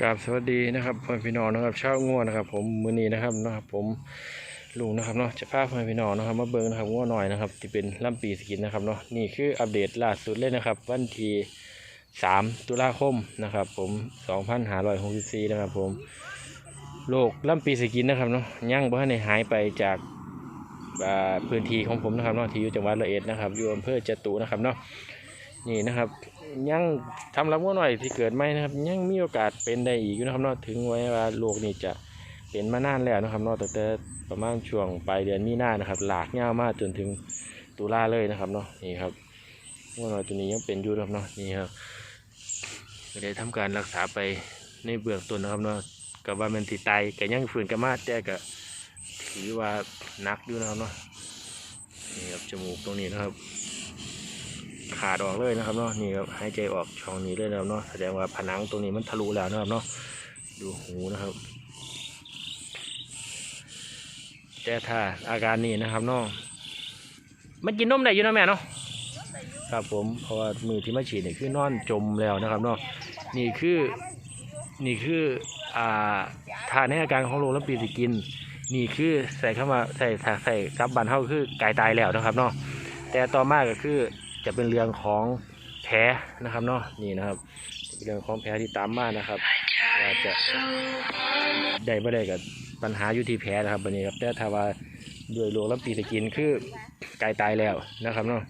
กราบสวัสดีนะครับพ่อพี่น้องนะครับเช้าง่วนะครับ ผมมือนี้นะครับนะครับ ผมลุงนะครับเนาะจะพาพ่อพี่น้องนะครับ มาเบิ่งนะครับง่วหน่อยนะครับที่เป็นลำปีสกินนะครับเนาะนี่คืออัปเดตล่าสุดเลยนะครับ วันที่3ตุลาคมนะครับ ผม2564นะครับ ผมโรคลำปีสกินนะครับเนาะยั่งบ่ทันได้หายไปจากพื้นที่ของผมนะครับเนาะที่อยู่จังหวัดร้อยเอ็ดนะครับอยู่อำเภอจตุนะครับเนาะ นี่นะครับยังทำรับว่าหน่อยที่เกิดไม่นะครับ ยังมีโอกาสเป็นได้อีกอยู่นะครับเนาะถึงไว้ว่าโรคนี้จะเป็นมานานแล้วนะครับเนาะตั้งแต่ประมาณช่วงปลายเดือนมีนานะครับ หลากยาวมากจนถึงตุลาเลยนะครับเนาะนี่ครับว่าหน่อยตัวนี้ยังเป็นอยู่นะครับเนาะนี่ครับก็ได้ทำการรักษาไปในเบื้องต้นนะครับเนาะกับว่ามันติดตายก็ยังฝืนกันมาแต่ก็ถือว่านักอยู่นะครับเนาะนี่ครับจมูกตรงนี้นะครับ ขาดออกเลยนะครับเนาะนี่ครับหายใจออกช่องนี้เลยนะครับเนาะแสดงว่าผนังตรงนี้มันทะลุแล้วนะครับเนาะดูหูนะครับแต่ถ้าอาการนี้นะครับเนาะมันกินนมได้อยู่นะแม่เนาะครับผมเพราะว่ามือที่มาฉีดเนี่ยคือนอนจมแล้วนะครับเนาะนี่คือนี่คืออ่าทานในอาการของโรคลำปีสกิน นี่คือใส่เข้ามาใส่ใส่ซับบันเท่าคือไก่ตายแล้วนะครับเนาะแต่ต่อมาก็คือ จะเป็นเรื่องของแผลนะครับเนาะนี่นะครับเป็นเรื่องของแผลที่ตามมานะครับว่าจะได้ไม่ได้กับปัญหาอยู่ที่แผลนะครับวันนี้ครับแต่ถ้าว่าด้วยโรคลำปีสกินคือไก่ตายแล้วนะครับเนาะ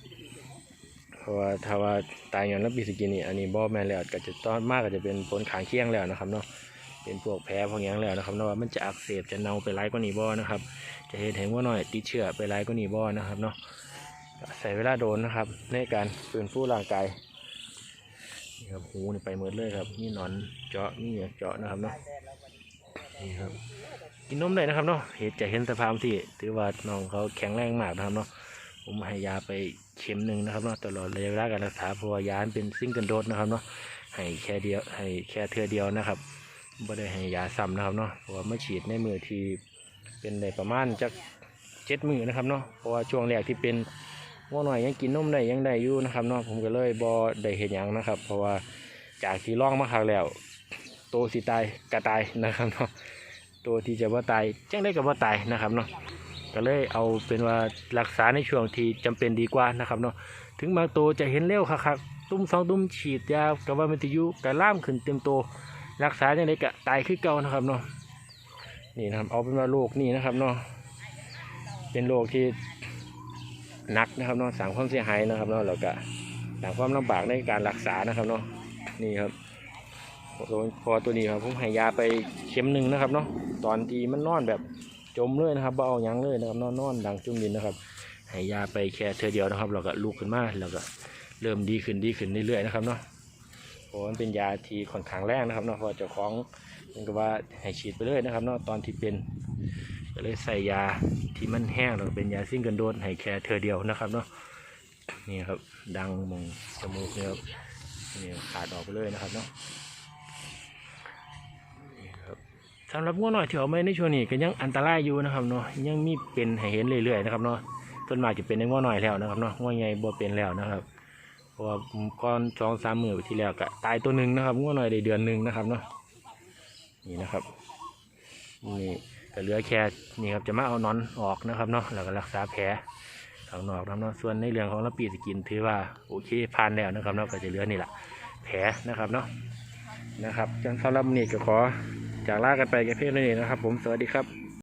เพราะว่าถ้าว่าตายอย่างลำปีสกินนี่อันนี้บ่แม่นแล้วก็จะต้อนมากก็จะเป็นผลขางเคียงแล้วนะครับเนาะเป็นพวกแผลพวกยังแล้วนะครับเนาะว่ามันจะอักเสบจะเน่าไปร้กว่านี้บ่นะครับ จะเห็นเห็นว่าหน่อยติดเชื้อไปไร้กว่านี้บ่นะครับเนาะ ใส่เวลาโดนนะครับ ในการฟื้นฟูร่างกายนี่ครับหูนี่ไปหมดเลยครับนี่หนอนเจาะนี่เหงือกเจาะนะครับเนาะนี่ครับกินนมได้นะครับเนาะเห็นจะเห็นสภาพที่ถือว่าน้องเขาแข็งแรงมากนะครับเนาะผมให้ยาไปเข็มหนึ่งนะครับเนาะตลอดระยะเวลาการรักษาเพราะว่ายามันเป็นซิงเกิลโดสนะครับเนาะให้แค่เดียวให้แค่เทือเดียวนะครับไม่ได้ให้ยาซ้ำนะครับเนาะเพราะว่าเมื่อฉีดในมือที่เป็นได้ประมาณจักเจ็ดมือนะครับเนาะเพราะว่าช่วงแรกที่เป็น ว่าหน่อยยังกินนมได้ยังได้อยู่นะครับเนาะผมก็เลยบอได้เห็นยังนะครับ เพราะว่าจากที่ล่องมาครั้งแล้วโตสิตายกระตายนะครับเนาะตัวที่จะว่าตายจังได้กับว่าตายนะครับเนาะก็เลยเอาเป็นว่ารักษาในช่วงที่จำเป็นดีกว่านะครับเนาะถึงบางตัวจะเห็นเร็วคักๆตุ้มสองตุ้มฉีดยากับว่ามันจะอยุกระล่ามขึ้นเต็มตัวรักษาจังได้กะตายคือเก่านะครับเนาะนี่นะครับเอาเป็นว่าโรคนี่นะครับเนาะเป็นโรคที่ หนักนะครับเนาะสั่งความเสียหายนะครับเนาะแล้วก็สั่งความลำบากในการรักษานะครับเนาะนี่ครับพอตัวนี้ครับผมให้ยาไปเข็มหนึ่งนะครับเนาะตอนที่มันนอนแบบจมเลยนะครับเบายังเลยนะครับนอนนอนดังจุ่มดินนะครับให้ยาไปแค่เธอเดียวนะครับเราก็ลุกขึ้นมาแล้วก็เริ่มดีขึ้นดีขึ้นเรื่อยๆนะครับเนาะเพราะมันเป็นยาที่ค่อนข้างแรงนะครับเนาะพอเจ้าของมันก็ว่าให้ฉีดไปเลยนะครับเนาะตอนที่เป็น ก็เลยใส่ยาที่มันแห้งแล้วก็เป็นยาซิ่งกันโดนให้แค่เธอเดียวนะครับเนาะนี่ครับดังมงจมูกเนี่ยครับนี่ขาดออกไปเลยนะครับเนาะนี่ครับสำหรับง้อหน่อยที่เอาไม่ในช่วงนี้ก็ยังอันตรายอยู่นะครับเนาะยังมีเป็นให้เห็นเรื่อยๆนะครับเนาะต้นมากจะเป็นในง้อหน่อยแล้วนะครับเนาะง้อใหญ่บ่เป็นแล้วนะครับเพราะว่าก้อนสองสามมือที่แล้วก็ตายตัวหนึ่งนะครับง้อหน่อยได้เดือนหนึ่งนะครับเนาะนี่นะครับนี่ ก็เหลือแค่นี่ครับจะมาเอานอนออกนะครับเนาะแล้วก็รักษาแผลข้างนอกนะเนาะส่วนในเรื่องของระปีสกินถือว่าโอเคผ่านแล้วนะครับเนาะก็จะเหลือนี่แหละแผลนะครับเนาะนะครับจังสำหรับนี่ก็ขอจากลากันไปกันเพื่อนี้นะครับ ผมสวัสดีครับ